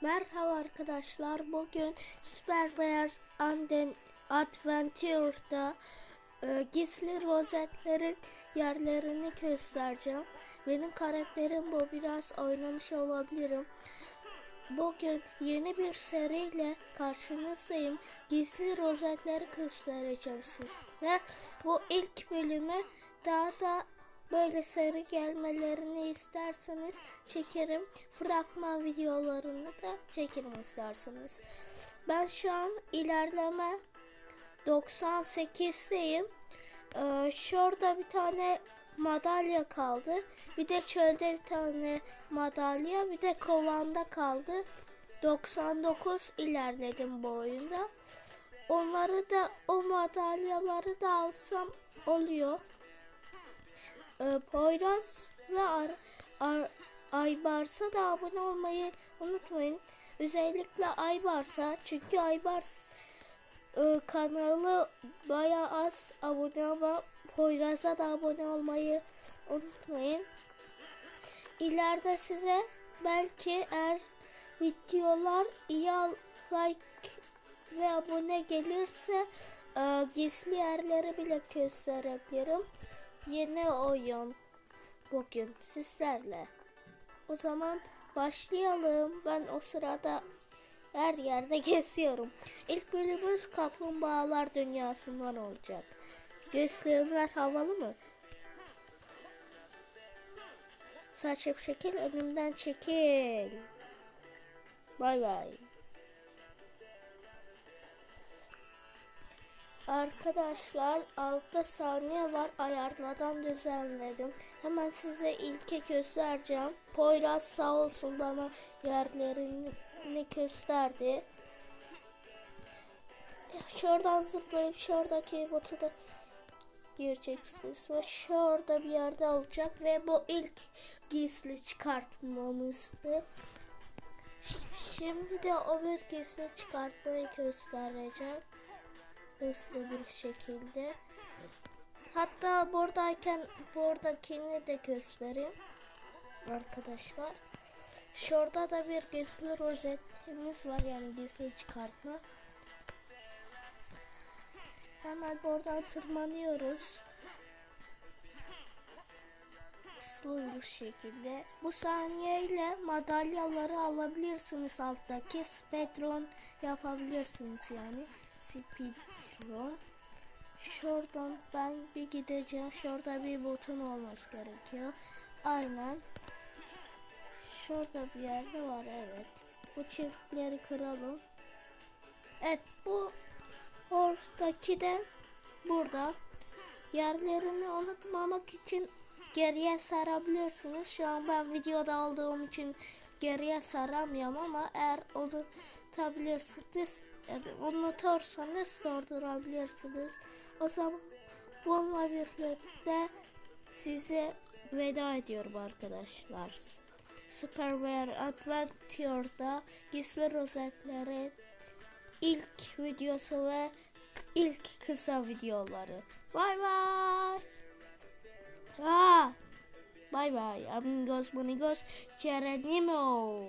Merhaba arkadaşlar. Bugün Super Bear Anden Adventure'da e, gizli rozetlerin yerlerini göstereceğim. Benim karakterim bu. Biraz oynamış olabilirim. Bugün yeni bir seriyle karşınızdayım. Gizli rozetleri göstereceğim size. Bu ilk bölümü daha da böyle seri gelmelerini isterseniz çekerim. Fragman videolarını da çekerim isterseniz. Ben şu an ilerleme 98'deyim. Ee, şurada bir tane madalya kaldı. Bir de çölde bir tane madalya. Bir de kovanda kaldı. 99 ilerledim bu oyunda. Onları da o madalyaları da alsam oluyor. Ee, Poyraz ve Ar, Ar, Aybars'a da abone olmayı unutmayın. Özellikle Aybars'a çünkü Aybars e, kanalı baya az abone ama Poyraz'a da abone olmayı unutmayın. İleride size belki eğer videolar iyi like ve abone gelirse e, gizli yerleri bile gösterebilirim. Yeni oyun bugün sizlerle. O zaman başlayalım. Ben o sırada her yerde geziyorum. İlk bölümümüz kaplumbağalar dünyasından olacak. Göğüslüğümler havalı mı? Saçıp şekil önümden çekil. Bay bay. Arkadaşlar 6 saniye var ayarladan düzenledim. Hemen size ilke göstereceğim. Poyraz sağ olsun bana yerlerini gösterdi. Şuradan zıplayıp şuradaki botu da gireceksiniz ve şurada bir yerde olacak ve bu ilk gizli çıkartmamızdı. Şimdi de o bir gizli çıkartmayı göstereceğim hızlı bir şekilde. Hatta buradayken buradakini de göstereyim arkadaşlar. Şurada da bir gizli rozetimiz var yani gizli çıkartma. Hemen buradan tırmanıyoruz. Hızlı bir şekilde. Bu saniyeyle madalyaları alabilirsiniz alttaki. Speedrun yapabilirsiniz yani speedrun. Şuradan ben bir gideceğim. Şurada bir buton olması gerekiyor. Aynen. Şurada bir yerde var evet. Bu çiftleri kıralım. Evet bu oradaki de burada. Yerlerini unutmamak için geriye sarabilirsiniz. Şu an ben videoda olduğum için geriye saramıyorum ama eğer unutabilirsiniz yani unutursanız durdurabilirsiniz. O zaman bununla birlikte size veda ediyorum arkadaşlar. Superware Adventure'da gizli rozetleri ilk videosu ve ilk kısa videoları. Bye bye. Ah. Bye bye. Amigos, monigos, Geronimo.